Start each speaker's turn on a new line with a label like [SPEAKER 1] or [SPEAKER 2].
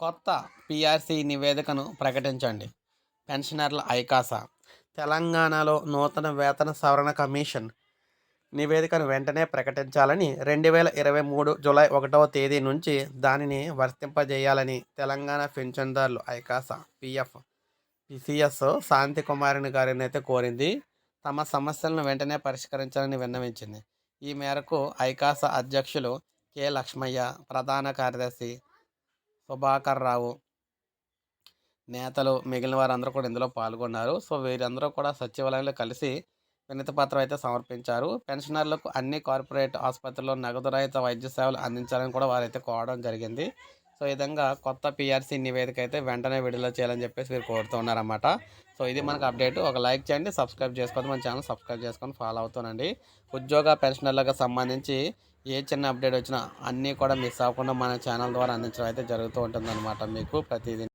[SPEAKER 1] కొత్త పిఆర్సీ నివేదికను ప్రకటించండి. పెన్షనర్ల ఐకాస. తెలంగాణలో నూతన వేతన సవరణ కమిషన్ నివేదికను వెంటనే ప్రకటించాలని రెండు వేల ఇరవై మూడు జూలై ఒకటవ తేదీ నుంచి దానిని వర్తింపజేయాలని తెలంగాణ పెన్షన్దారులు ఐకాస పిఎఫ్ పిసిఎస్ శాంతి కుమారిని గారిని అయితే కోరింది. తమ సమస్యలను వెంటనే పరిష్కరించాలని విన్నవించింది. ఈ మేరకు ఐకాస అధ్యక్షులు కె లక్ష్మయ్య ప్రధాన కార్యదర్శి సుభాకర్ రావు నేతలు మిగిలిన వారందరూ కూడా ఇందులో పాల్గొన్నారు. సో వీరందరూ కూడా సచివాలయంలో కలిసి వినతి పత్రం అయితే సమర్పించారు. పెన్షనర్లకు అన్ని కార్పొరేట్ ఆసుపత్రుల్లో నగదు రహిత వైద్య సేవలు అందించాలని కూడా వారైతే కోరడం జరిగింది. సో ఈ విధంగా కొత్త పిఆర్సీ నివేదిక అయితే వెంటనే విడుదల చేయాలని చెప్పేసి వీరు కోరుతున్నారన్నమాట సో ఇది మనకు అప్డేట్. ఒక లైక్ చేయండి సబ్స్క్రైబ్ చేసుకోండి మన ఛానల్ సబ్స్క్రైబ్ చేసుకొని ఫాలో అవుతానండి. ఉద్యోగ పెన్షనర్లకు సంబంధించి ఏ చిన్న అప్డేట్ వచ్చినా అన్నీ కూడా మిస్ అవ్వకుండా మన ఛానల్ ద్వారా అందించడం అయితే జరుగుతూ ఉంటుందన్నమాట మీకు ప్రతిదీ